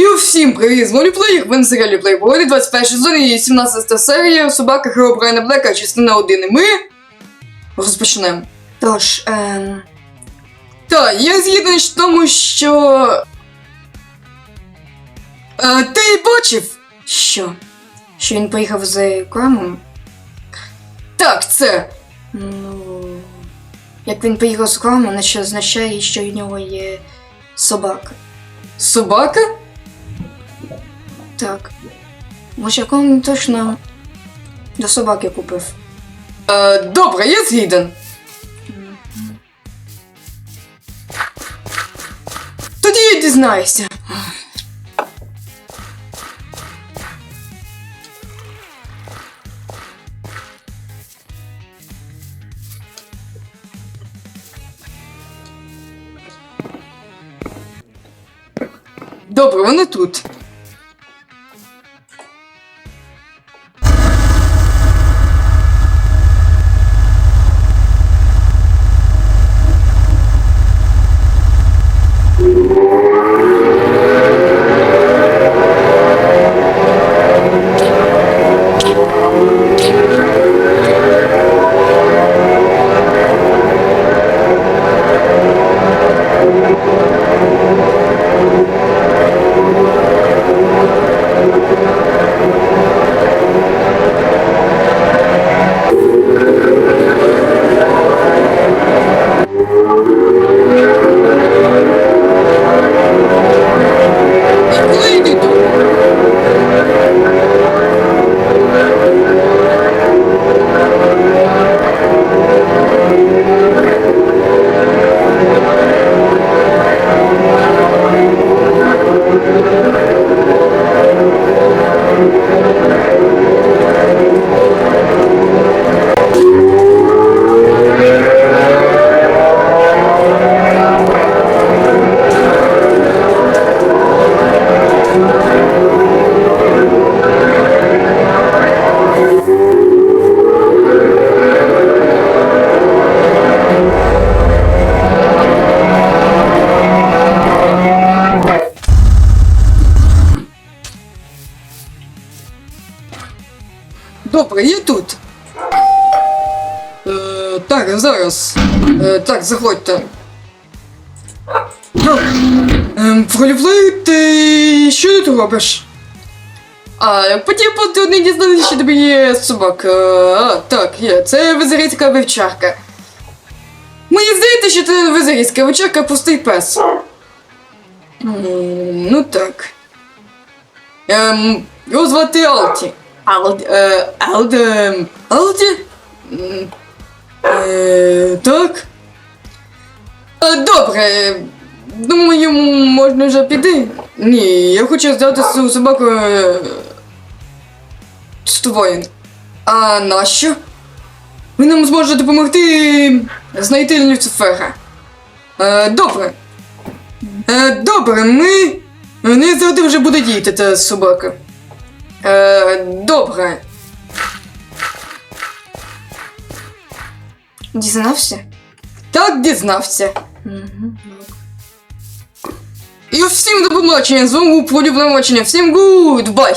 І всім привіт з Моліплеєр, ви на серіалі Playboy, 21 сезон і 17 серія Собака Херо Брайана Блека, частина 1. І ми розпочнемо. Тож, ем, Так, я згідний з тому, що. Е, ти бачив? що? Що він поїхав з Крамом? Так, це. Ну. Як він поїхав з Крамом, наче означає, що в нього є собака. Собака? Так. Він точно до собаки купив. Е, добре, я згіден. Тоді я дізнаюся. Добре, вони тут. Добре, я тут. Е, так, зараз. Е, так, заходьте. Ну, ем, ти що ти тут робиш? А, потім потрібно дізнатися, що тобі є собака. А, так, є. Це визерицька вівчарка. Мені здається, що це не визерицька вівчарка, а пустий пес. Ну так. Ем, його звати Алті. Алді. Е, Алді. Е, так. Е, добре. Думаю, можна вже піти. Ні, я хочу здати свою собаку е, з тобою. А нащо? Ви нам зможете допомогти знайти Люцифера. Е, добре. Е, добре, ми. Не завжди вже буде діяти ця собака. Е, добре. Дізнався? Так дізнався. Угу. І всім до побачення. З вами був Полюблене Всім гудбай!